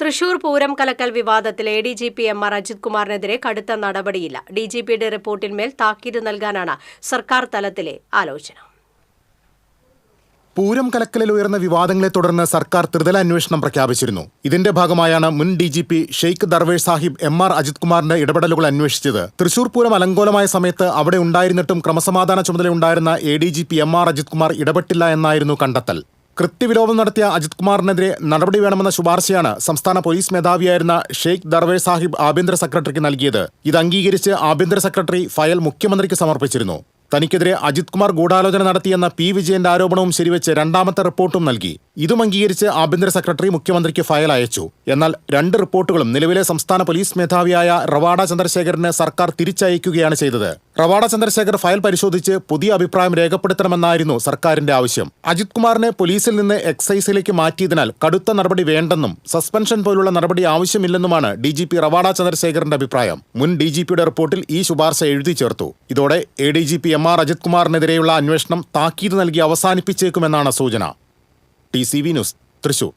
തൃശൂർ പൂരം കലക്കൽ വിവാദത്തിൽ A D G P M R Ajith കുമാറിനെതിരെ കടുത്ത നടപടിയില്ല. ഡി ജി പിയുടെ റിപ്പോർട്ടിന്മേൽ താക്കീത് നൽകാനാണ് സർക്കാർ തലത്തിലെ ആലോചന. പൂരം കലക്കലിൽ ഉയർന്ന വിവാദങ്ങളെ തുടർന്ന് സർക്കാർ ത്രിതല അന്വേഷണം പ്രഖ്യാപിച്ചിരുന്നു. ഇതിന്റെ ഭാഗമായാണ് മുൻ D G P Sheikh Darvesh Saheb M R Ajith കുമാറിന്റെ ഇടപെടലുകൾ അന്വേഷിച്ചത്. തൃശൂർ പൂരം അലങ്കോലമായ സമയത്ത് അവിടെ ഉണ്ടായിരുന്നിട്ടും ക്രമസമാധാന ചുമതലയുണ്ടായിരുന്ന A D G P M R Ajith Kumar ഇടപെട്ടില്ല എന്നായിരുന്നു കണ്ടെത്തൽ. കൃത്യവിലോപം നടത്തിയ അജിത് കുമാറിനെതിരെ നടപടി വേണമെന്ന ശുപാർശയാണ് സംസ്ഥാന പോലീസ് മേധാവിയായിരുന്ന ഷെയ്ഖ് ദർവേ സാഹിബ് ആഭ്യന്തര സെക്രട്ടറിക്ക് നൽകിയത്. ഇത് അംഗീകരിച്ച് ആഭ്യന്തര സെക്രട്ടറി ഫയൽ മുഖ്യമന്ത്രിക്ക് സമർപ്പിച്ചിരുന്നു. തനിക്കെതിരെ അജിത് കുമാർ ഗൂഢാലോചന നടത്തിയെന്ന പി. വിജയന്റെ ആരോപണവും ശരിവെച്ച് രണ്ടാമത്തെ റിപ്പോർട്ടും നൽകി. ഇതും അംഗീകരിച്ച് ആഭ്യന്തര സെക്രട്ടറി മുഖ്യമന്ത്രിക്ക് ഫയൽ അയച്ചു. എന്നാൽ രണ്ട് റിപ്പോർട്ടുകളും നിലവിലെ സംസ്ഥാന പോലീസ് മേധാവിയായ റവാഡ ചന്ദ്രശേഖരന് സർക്കാർ തിരിച്ചയക്കുകയാണ് ചെയ്തത്. റവാഡ ചന്ദ്രശേഖർ ഫയൽ പരിശോധിച്ച് പുതിയ അഭിപ്രായം രേഖപ്പെടുത്തണമെന്നായിരുന്നു സർക്കാരിന്റെ ആവശ്യം. അജിത് കുമാറിനെ പോലീസിൽ നിന്ന് എക്സൈസിലേക്ക് മാറ്റിയതിനാൽ കടുത്ത നടപടി വേണ്ടെന്നും സസ്പെൻഷൻ പോലുള്ള നടപടി ആവശ്യമില്ലെന്നുമാണ് ഡി ജി പി റവാഡ ചന്ദ്രശേഖറിന്റെ അഭിപ്രായം. മുൻ ഡി ജി പിയുടെ റിപ്പോർട്ടിൽ ഈ ശുപാർശ എഴുതി ചേർത്തു. ഇതോടെ A D G P M R Ajith കുമാറിനെതിരെയുള്ള അന്വേഷണം താക്കീത് നൽകി അവസാനിപ്പിച്ചേക്കുമെന്നാണ് സൂചന. T C V news Thrissur.